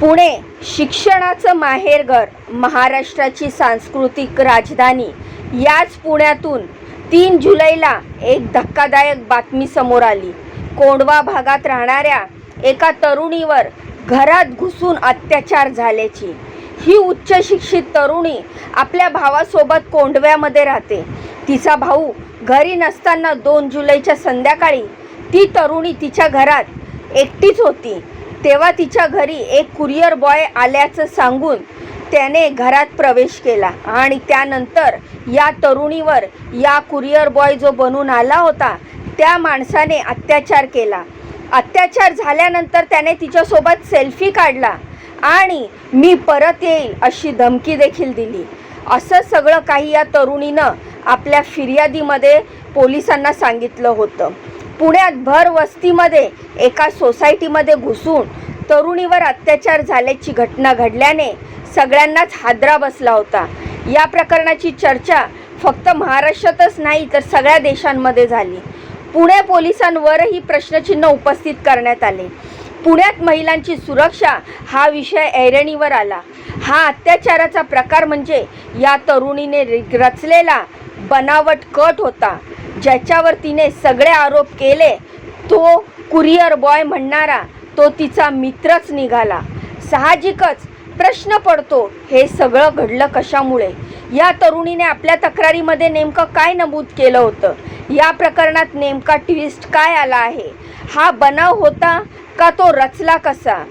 पुणे शिक्षणाचं माहेरघर महाराष्ट्राची सांस्कृतिक राजधानी. याच पुण्यातून तीन जुलैला एक धक्कादायक बातमी समोर आली. कोंडवा भागात राहणाऱ्या एका तरुणीवर घरात घुसून अत्याचार झाल्याची. ही उच्च शिक्षित तरुणी आपल्या भावासोबत कोंडव्यामध्ये राहते. तिचा भाऊ घरी नसताना दोन जुलैच्या संध्याकाळी ती तरुणी तिच्या घरात एकटीच होती. तेव्हा तिच्या घरी एक कुरिअर बॉय आल्याचं सांगून त्याने घरात प्रवेश केला. आणि त्यानंतर या तरुणीवर या कुरिअर बॉय जो बनून आला होता त्या माणसाने अत्याचार केला. अत्याचार झाल्यानंतर त्याने तिच्यासोबत सेल्फी काढला आणि मी परत येईल अशी धमकी देखील दिली. असं सगळं काही या तरुणीनं आपल्या फिर्यादीमध्ये पोलिसांना सांगितलं होतं. पुण्यात भर वस्तीमध्ये एका सोसायटीमध्ये घुसून तरुणीवर अत्याचार झाल्याची घटना घडल्याने सगळ्यांनाच हादरा बसला होता. या प्रकरणाची चर्चा फक्त महाराष्ट्रातच नाही तर सगळ्या देशांमध्ये झाली. पुणे पोलिसांवरही प्रश्नचिन्ह उपस्थित करण्यात आले. पुण्यात महिलांची सुरक्षा हा विषय ऐरणीवर आला. हा अत्याचाराचा प्रकार म्हणजे या तरुणीने रचलेला बनावट कट होता. ज्याच्यावर तिने सगळे आरोप केले तो कुरिअर बॉय म्हणणारा तो तिचा मित्रच निघाला. साहजिकच प्रश्न पडतो हे सगळं घडलं कशामुळे? या तरुणीने आपल्या तक्रारीमध्ये नेमकं काय नमूद केलं होतं? या प्रकरणात नेमका ट्विस्ट काय आला आहे? हा बनाव होता का तो रचला कसा?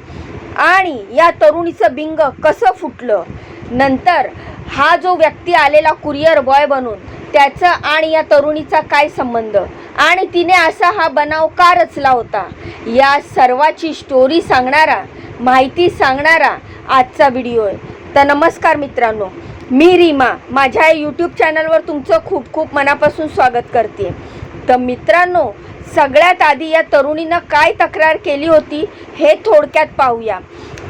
आणि या तरुणीचं बिंग कसं फुटलं? नंतर हा जो व्यक्ती आलेला कुरिअर बॉय बनून त्याचं आणि या तरुणीचा काय संबंध? आणि तिने असा हा बनाव का रचला होता? या सर्वाची स्टोरी सांगणारा माहिती सांगणारा आजचा व्हिडिओ आहे. तर नमस्कार मित्रांनो मी रीमा. माझ्या यूट्यूब चॅनलवर तुमचं खूप खूप मनापासून स्वागत करते. तर मित्रांनो सगळ्यात आधी या तरुणीनं काय तक्रार केली होती हे थोडक्यात पाहूया.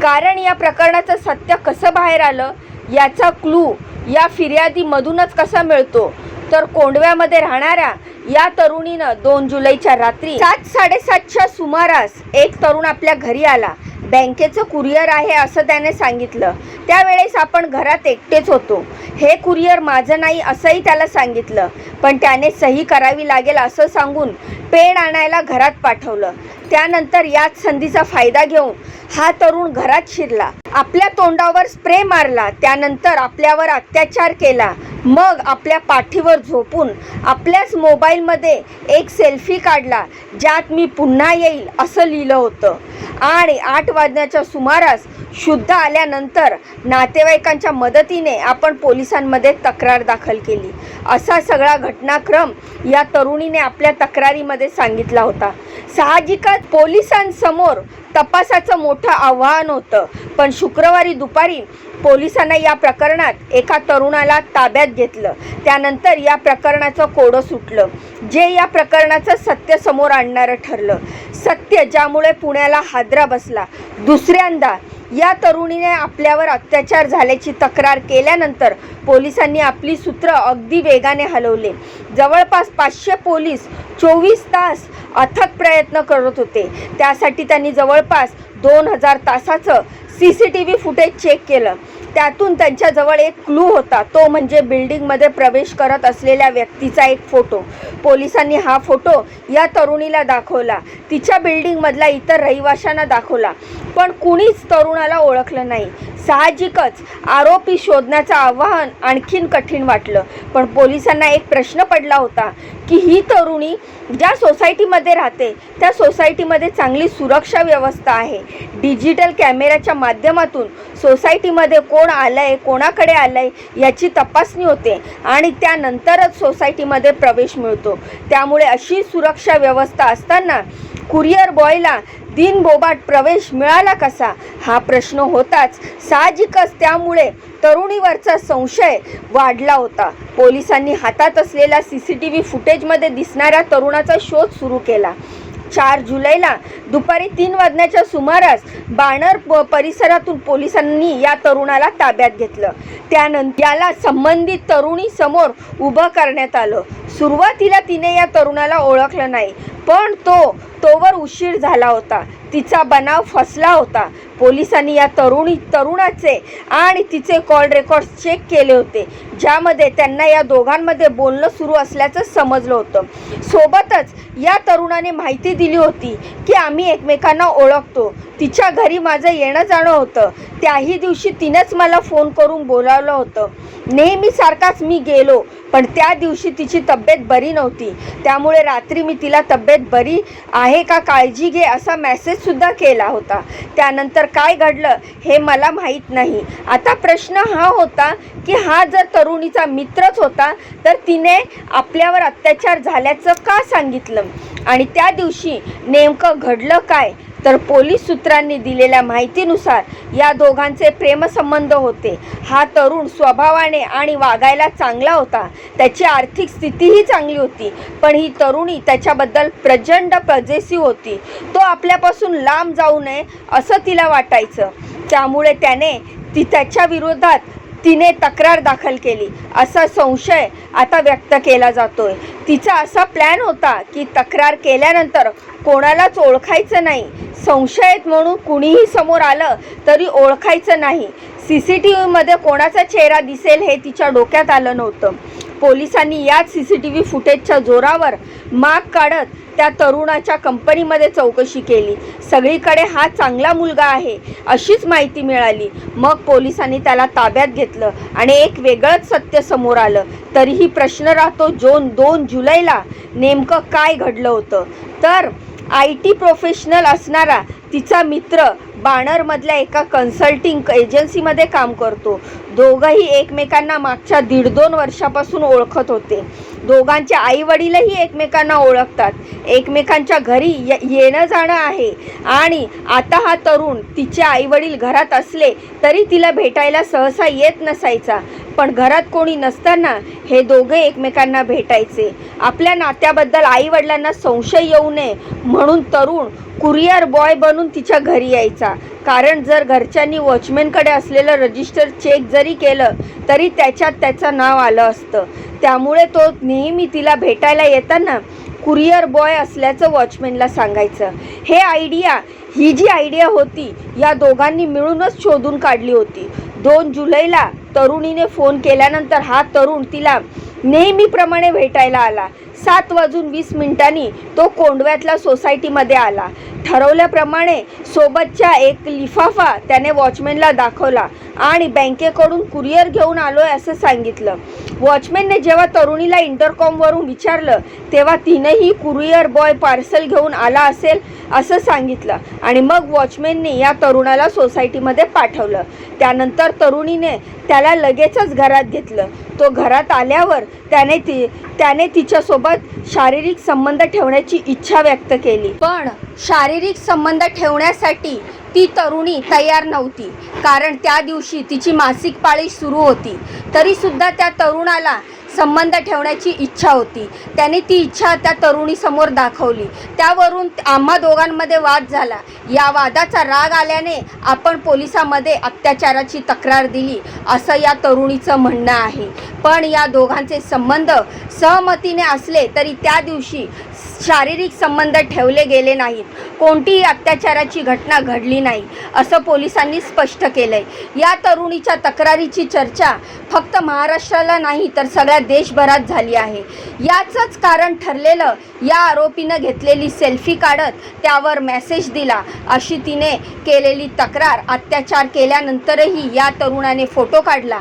कारण या प्रकरणाचं सत्य कसं बाहेर आलं याचा क्लू या फिर्यादीमधूनच कसा मिळतो? तर कोंडव्यामध्ये राहणाऱ्या या तरुणीनं दोन जुलैच्या रात्री सात साडेसातच्या सुमारास एक तरुण आपल्या घरी आला. बँकेचं कुरिअर आहे असं त्याने सांगितलं. त्यावेळेस आपण घरात एकटेच होतो. हे कुरिअर माझं नाही असंही त्याला सांगितलं. पण त्याने सही करावी लागेल असं सांगून पेन आणायला घरात पाठवलं. त्यानंतर याच संधीचा फायदा घेऊन हा तरुण घरात शिरला. आपल्या तोंडावर स्प्रे मारला. त्यानंतर आपल्यावर अत्याचार केला. मग आपल्या पाठीवर झोपून आपल्याच मोबाईलमध्ये एक सेल्फी काढला ज्यात मी पुन्हा येईल असं लिहिलं होतं. आणि आठ वाजण्याच्या सुमारास शुद्ध आल्यानंतर नातेवाईकांच्या मदतीने आपण पोलिसांमध्ये तक्रार दाखल केली. असा सगळा घटनाक्रम या तरुणीने आपल्या तक्रारीमध्ये सांगितला होता. साहजिकच पोलिसांसमोर तपासाचं मोठं आव्हान होतं. पण शुक्रवारी दुपारी पोलिसांना या प्रकरणात एका तरुणाला ताब्यात घेतलं. त्यानंतर या प्रकरणाचं कोडं सुटलं. जे या प्रकरणाचं सत्य समोर आणणारं ठरलं. सत्य ज्यामुळे पुण्याला हादरा बसला. दुसऱ्यांदा या तरुणीने आपल्यावर अत्याचार झाल्याची तक्रार केल्यानंतर पोलिसांनी आपली सूत्र अगदी वेगाने हलवले. जवळपास पाचशे पोलीस चोवीस तास अथक प्रयत्न करत होते. त्यासाठी त्यांनी जवळपास दोन हजार तासाचं C C T V footage check केलं. त्यातून त्यांच्याजवळ एक क्लू होता. तो म्हणजे बिल्डिंगमध्ये प्रवेश करत असलेल्या व्यक्तीचा एक फोटो. पोलिसांनी हा फोटो या तरुणीला दाखवला. तिच्या बिल्डिंगमधला इतर रहिवाशांना दाखवला. पण कुणीच तरुणाला ओळखलं नाही. साहजिकच आरोपी शोधण्याचं आव्हान आणखीन कठीण वाटलं. पण पोलिसांना एक प्रश्न पडला होता की ही तरुणी ज्या सोसायटीमध्ये राहते त्या सोसायटीमध्ये चांगली सुरक्षा व्यवस्था आहे. डिजिटल कॅमेऱ्याच्या माध्यमातून सोसायटीमध्ये कोण आलं आहे कोणाकडे आलं आहे याची तपासणी होते आणि त्यानंतरच सोसायटीमध्ये प्रवेश मिळतो. त्यामुळे अशी सुरक्षा व्यवस्था असताना कुरिअर बॉयला दिनबोबाट प्रवेश मिळाला कसा? हा प्रश्न होताच. साहजिकच त्यामुळे तरुणीवरचा संशय वाढला होता. पोलिसांनी हातात असलेल्या सी सी टी व्ही फुटेजमध्ये दिसणाऱ्या तरुणाचा शोध सुरू केला. चार जुलैला दुपारी तीन वाजण्याच्या सुमारास बाणर प- परिसरातून पोलिसांनी या तरुणाला ताब्यात घेतलं. त्यानंतर याला संबंधित तरुणी समोर उभं करण्यात आलं. सुरुवातीला तिने या तरुणाला ओळखलं नाही पण तो तोवर उशीर झाला होता. तिचा बनाव फसला होता. पोलिसांनी या तरुणी तरुणाचे आणि तिचे कॉल रेकॉर्ड चेक केले होते. ज्यामध्ये त्यांना या दोघांमध्ये बोलणं सुरू असल्याचं समजलं होतं. सोबतच या तरुणाने माहिती दिली होती की आम्ही एकमेकांना ओळखतो. तिच्या घरी माझं येणं जाणं होतं. त्याही दिवशी तिनंच मला फोन करून बोलावलं होतं. नेहमीसारखाच मी गेलो पण त्या दिवशी तिची तब्येत बरी नव्हती. त्यामुळे रात्री मी तिला तब्येत बरी आहे का? काळजी घे असा मेसेजसुद्धा केला होता. त्यानंतर काय घडलं हे मला माहीत नाही. आता प्रश्न हा होता की हा जर तरुणीचा मित्रच होता तर तिने आपल्यावर अत्याचार झाल्याचं का सांगितलं? आणि त्या दिवशी नेमकं घडलं काय? तर पोलीस सूत्रांनी दिलेल्या माहितीनुसार या दोघांचे प्रेमसंबंध होते. हा तरुण स्वभावाने आणि वागायला चांगला होता. त्याची आर्थिक स्थितीही चांगली होती पण ही तरुणी त्याच्याबद्दल प्रचंड पजेसिव्ह होती. तो आपल्यापासून लांब जाऊ नये असं तिला वाटायचं. त्यामुळे त्याने ती त्याच्या विरोधात तिने तक्रार दाखल केली. असा संशय आता व्यक्त केला जातोय. तिचा असा प्लॅन होता की तक्रार केल्यानंतर कोणालाच ओळखायचं नाही. संशयित म्हणून कुणीही समोर आलं तरी ओळखायचं नाही. सी सी टी व्हीमध्ये कोणाचा चेहरा दिसेल हे तिच्या डोक्यात आलं नव्हतं. पोलिसांनी याच सी सी टी व्ही फुटेजच्या जोरावर माग काढत त्या तरुणाच्या कंपनीमध्ये चौकशी केली. सगळीकडे हा चांगला मुलगा आहे अशीच माहिती मिळाली. मग पोलिसांनी त्याला ताब्यात घेतलं आणि एक वेगळंच सत्य समोर आलं. तरीही प्रश्न राहतो जोन दोन जुलैला नेमकं काय घडलं होतं? तर आय टी प्रोफेशनल असणारा तिचा मित्र बाणरमधल्या एका कन्सल्टिंग एजन्सीमध्ये काम करतो. दोघंही एकमेकांना मागच्या दीड दोन वर्षापासून ओळखत होते. दोघांचे आई वडीलही एकमेकांना ओळखतात. एकमेकांच्या घरी येणं जाणं आहे. आणि आता हा तरुण तिचे आई वडील घरात असले तरी तिला भेटायला सहसा येत नसायचा. पण घरात कोणी नसताना हे दोघे एकमेकांना भेटायचे. आपल्या नात्याबद्दल आई वडिलांना संशय येऊ नये म्हणून तरुण कुरिअर बॉय बनून तिच्या घरी यायचा. कारण जर घरच्यांनी वॉचमॅनकडे असलेलं रजिस्टर चेक जरी केलं तरी त्याच्यात त्याचं नाव आलं असतं. त्यामुळे तो नेहमी तिला भेटायला येताना कुरिअर बॉय असल्याचं वॉचमॅनला सांगायचं. हे आयडिया ही जी आयडिया होती या दोघांनी मिळूनच शोधून काढली होती. दोन जुलैला तरुणीने फोन केल्यानंतर हा तरुण तिला नेहमीप्रमाणे भेटायला आला. सात वाजून वीस मिनिटांनी तो कोंडव्यातल्या सोसायटीमध्ये आला. ठरवल्याप्रमाणे सोबतच्या एक लिफाफा त्याने वॉचमॅनला दाखवला आणि बँकेकडून कुरिअर घेऊन आलो आहे असं सांगितलं. वॉचमॅनने जेव्हा तरुणीला इंटरकॉमवरून विचारलं तेव्हा तिनंही कुरिअर बॉय पार्सल घेऊन आला असेल असं सांगितलं आणि मग वॉचमॅनने या तरुणाला सोसायटीमध्ये पाठवलं. त्यानंतर तरुणीने त्याला लगेचच घरात घेतलं. तो घरात आल्यावर त्याने ती त्याने तिच्यासोबत शारीरिक संबंध ठेवण्याची इच्छा व्यक्त केली. पण शारीरिक संबंध ठेवण्यासाठी ती तरुणी तयार नव्हती. कारण त्या दिवशी तिची मासिक पाळी सुरू होती. तरीसुद्धा त्या तरुणाला संबंध ठेवण्याची इच्छा होती. त्याने ती इच्छा त्या तरुणीसमोर दाखवली. त्यावरून आम्हा दोघांमध्ये वाद झाला. या वादाचा राग आल्याने आपण पोलिसामध्ये अत्याचाराची तक्रार दिली असं या तरुणीचं म्हणणं आहे. पण या दोघांचे संबंध सहमतीने असले तरी त्या दिवशी शारीरिक संबंध ठेवले गेले नाहीत. कोणतीही अत्याचाराची घटना घडली नाही असं पोलिसांनी स्पष्ट केलं आहे या तरुणीच्या तक्रारीची चर्चा फक्त महाराष्ट्राला नाही तर सगळ्या देशभरात झाली आहे. याचंच कारण ठरलेलं या आरोपीनं घेतलेली सेल्फी काढत त्यावर मेसेज दिला. अशी तिने केलेली तक्रार अत्याचार केल्यानंतरही या तरुणाने फोटो काढला.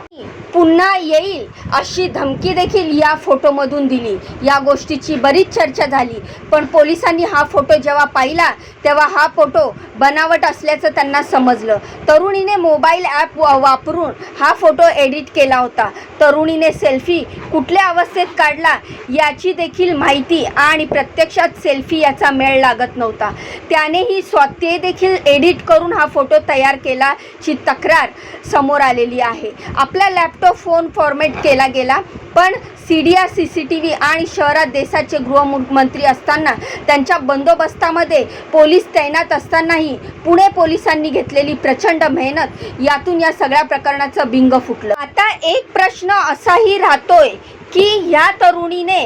पुन्हा येईल अशी धमकी देखील या फोटोमधून दिली. या गोष्टीची बरीच चर्चा झाली. पण पोलिसांनी हा फोटो जेव्हा पाहिला तेव्हा हा फोटो बनावट असल्याचं त्यांना समजलं. तरुणीने मोबाईल ॲप वापरून हा फोटो एडिट केला होता. तरुणीने सेल्फी कुठल्या अवस्थेत काढला याची देखील माहिती आणि प्रत्यक्षात सेल्फी याचा मेळ लागत नव्हता. त्यानेही स्वतः देखील एडिट करून हा फोटो तयार केलाची तक्रार समोर आलेली आहे. आपला लॅपटॉप फोन फॉर्मेट केला गेला पण C D R C C T V आणि शहरात देशाचे गृहमंत्री असताना त्यांच्या बंदोबस्तामध्ये पोलीस तैनात असतानाही पुणे पोलिसांनी घेतलेली प्रचंड मेहनत यातून या सगळ्या प्रकरणाचं बिंग फुटलं. आता एक प्रश्न असाही राहतोय की ह्या तरुणीने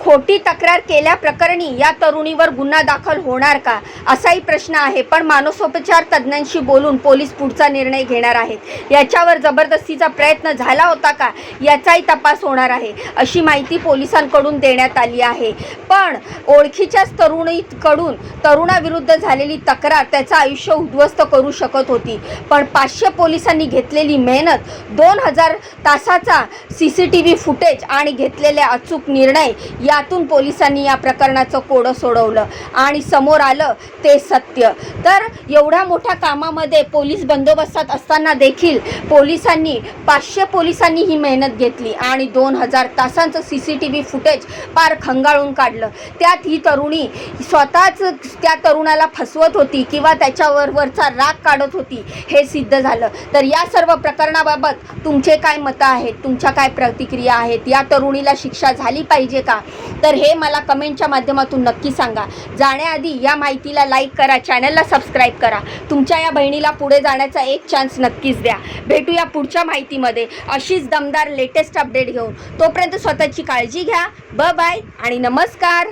खोटी तक्रार केल्याप्रकरणी या तरुणीवर गुन्हा दाखल होणार का? असाही प्रश्न आहे. पण मानसोपचार तज्ज्ञांशी बोलून पोलीस पुढचा निर्णय घेणार आहेत. याच्यावर जबरदस्तीचा प्रयत्न झाला होता का? याचाही तपास होणार आहे. अशी माहिती पोलिसांकडून देण्यात आली आहे. पण ओळखीच्याच तरुणीकडून तरुणाविरुद्ध झालेली तक्रार त्याचं आयुष्य उद्ध्वस्त करू शकत होती. पण पाचशे पोलिसांनी घेतलेली मेहनत दोन हजार तासाचा C C T V footage आणि घेतलेले अचूक निर्णय यातून पोलिसांनी या प्रकरणाचं कोडं सोडवलं आणि समोर आलं ते सत्य. तर एवढ्या मोठ्या कामामध्ये पोलीस बंदोबस्तात असताना देखील पोलिसांनी पाचशे पोलिसांनी ही मेहनत घेतली आणि दोन हजार तासांचं C C T V footage पार खंगाळून काढलं. त्यात ही तरुणी स्वतःच त्या तरुणाला फसवत होती किंवा त्याच्यावर वरचा राग काढत होती हे सिद्ध झालं. तर या सर्व प्रकरणाबाबत तुमचे काय मतं आहेत? तुमच्या काय प्रतिक्रिया आहेत? या तरुणीला शिक्षा झाली पाहिजे का? तर हे मला कमेंटच्या माध्यमातून नक्की सांगा. जाण्याआधी या माहितीला लाईक करा चॅनलला सबस्क्राईब करा. तुमच्या या बहिणीला पुढे जाण्याचा एक चान्स नक्कीच द्या. भेटूया पुढच्या माहितीमध्ये. अशीच दमदार लेटेस्ट अपडेट घेऊन. तोपर्यंत स्वतःची काळजी घ्या. ब बाय आणि नमस्कार!